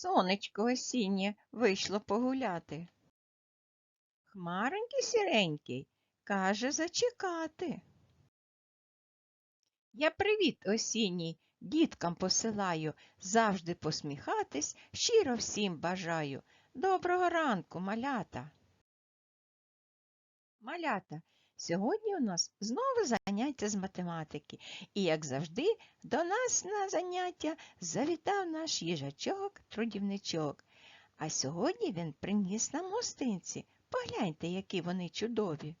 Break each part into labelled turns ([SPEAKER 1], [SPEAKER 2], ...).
[SPEAKER 1] Сонечко осіннє вийшло погуляти. Хмаренький сіренький каже зачекати. Я привіт осінній діткам посилаю, завжди посміхатись, щиро всім бажаю. Доброго ранку, малята. Малята, сьогодні у нас знову заняття з математики. І, як завжди, до нас на заняття завітав наш їжачок-трудівничок. А сьогодні він приніс нам гостинці. Погляньте, які вони чудові.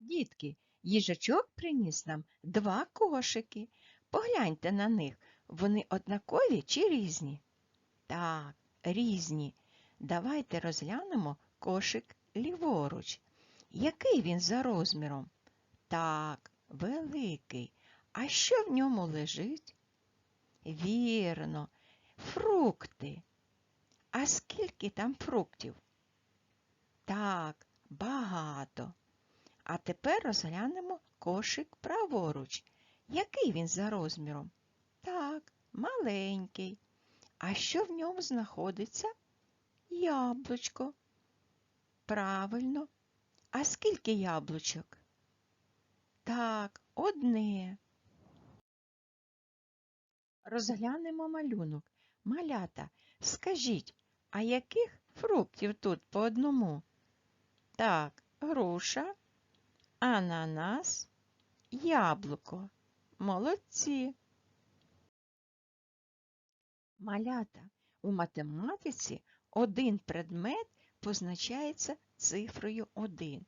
[SPEAKER 1] Дітки, їжачок приніс нам два кошики. Погляньте на них, вони однакові чи різні? Так, різні. Давайте розглянемо кошик ліворуч. Який він за розміром? Так, великий. А що в ньому лежить? Вірно, фрукти. А скільки там фруктів? Так, багато. А тепер розглянемо кошик праворуч. Який він за розміром? Так, маленький. А що в ньому знаходиться? Яблучко. Правильно. А скільки яблучок? Так, одне. Розглянемо малюнок. Малята, скажіть, а яких фруктів тут по одному? Так, груша, ананас, яблуко. Молодці. Малята, у математиці один предмет позначається цифрою 1.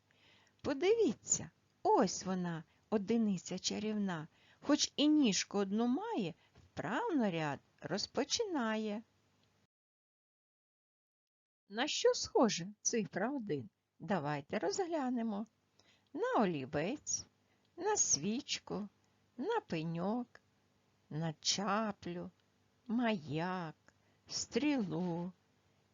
[SPEAKER 1] Подивіться, ось вона, одиниця чарівна, хоч і ніжку одну має, вправно ряд розпочинає. На що схоже цифра 1? Давайте розглянемо. На олівець, на свічку, на пеньок, на чаплю, маяк, стрілу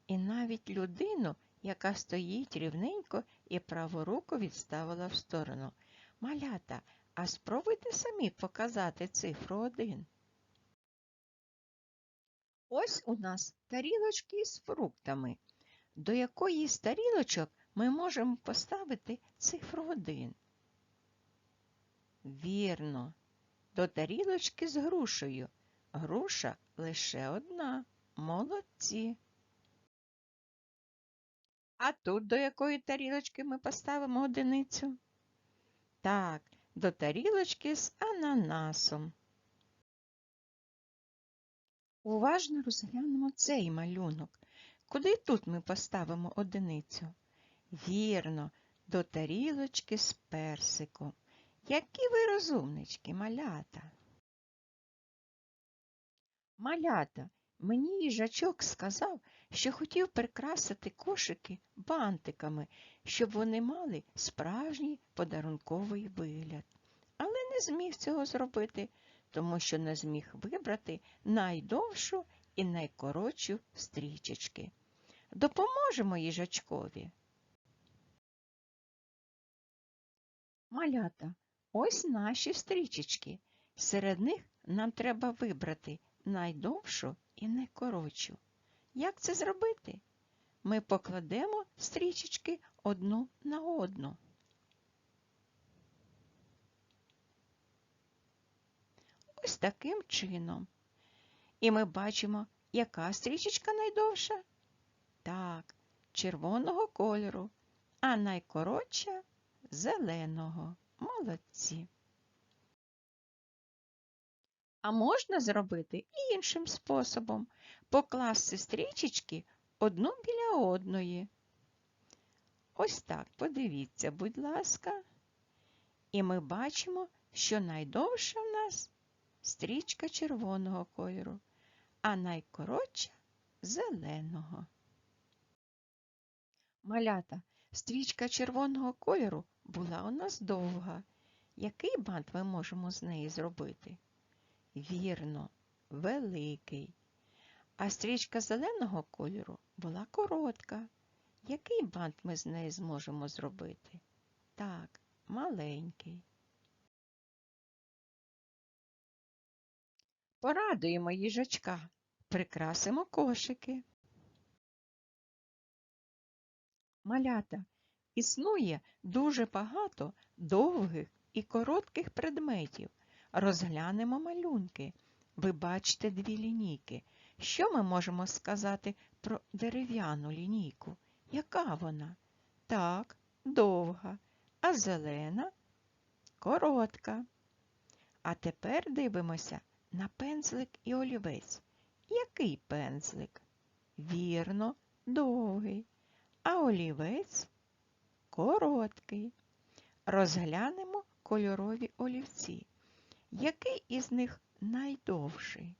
[SPEAKER 1] і навіть людину, яка стоїть рівненько і праву руку відставила в сторону. Малята, а спробуйте самі показати цифру 1. Ось у нас тарілочки з фруктами. До якої з тарілочок ми можемо поставити цифру 1? Вірно, до тарілочки з грушею. Груша лише одна. Молодці. А тут до якої тарілочки ми поставимо одиницю? Так, до тарілочки з ананасом. Уважно розглянемо цей малюнок. Куди тут ми поставимо одиницю? Вірно, до тарілочки з персиком. Які ви розумнички, малята? Малята, мені їжачок сказав, що хотів прикрасити кошики бантиками, щоб вони мали справжній подарунковий вигляд. Але не зміг цього зробити, тому що не зміг вибрати найдовшу і найкоротшу стрічечки. Допоможемо їжачкові. Малята, ось наші стрічечки. Серед них нам треба вибрати найдовшу і найкоротшу. Як це зробити? Ми покладемо стрічечки одну на одну. Ось таким чином. І ми бачимо, яка стрічечка найдовша? Так, червоного кольору, а найкоротша зеленого. Молодці. А можна зробити і іншим способом покласти стрічечки одну біля одної. Ось так, подивіться, будь ласка. І ми бачимо, що найдовша в нас стрічка червоного кольору, а найкоротша зеленого. Малята, стрічка червоного кольору була у нас довга. Який бант ми можемо з неї зробити? Вірно, великий. А стрічка зеленого кольору була коротка. Який бант ми з неї зможемо зробити? Так, маленький. Порадуємо їжачка. прикрасимо кошики. Малята, існує дуже багато довгих і коротких предметів. Розглянемо малюнки. Ви бачите дві лінійки. Що ми можемо сказати про дерев'яну лінійку? Яка вона? Так, довга, а зелена коротка. А тепер дивимося на пензлик і олівець. Який пензлик? Вірно, довгий, а олівець короткий. Розглянемо кольорові олівці. Який із них найдовший?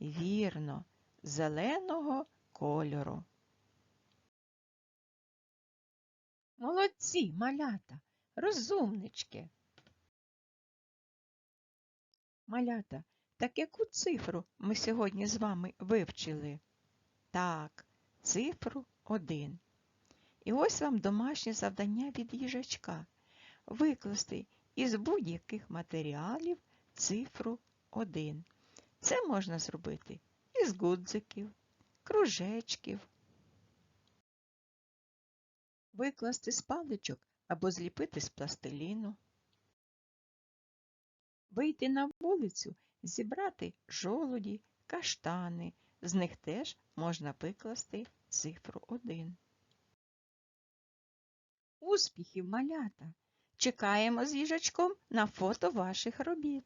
[SPEAKER 1] Вірно, зеленого кольору. Молодці, малята, розумнички. Малята, так яку цифру ми сьогодні з вами вивчили? Так, цифру 1. І ось вам домашнє завдання від їжачка. Викласти із будь-яких матеріалів цифру 1. Це можна зробити із гудзиків, кружечків, викласти з паличок або зліпити з пластиліну, вийти на вулицю, зібрати жолуді, каштани. З них теж можна викласти цифру 1. Успіхів, малята! Чекаємо з їжачком на фото ваших робіт.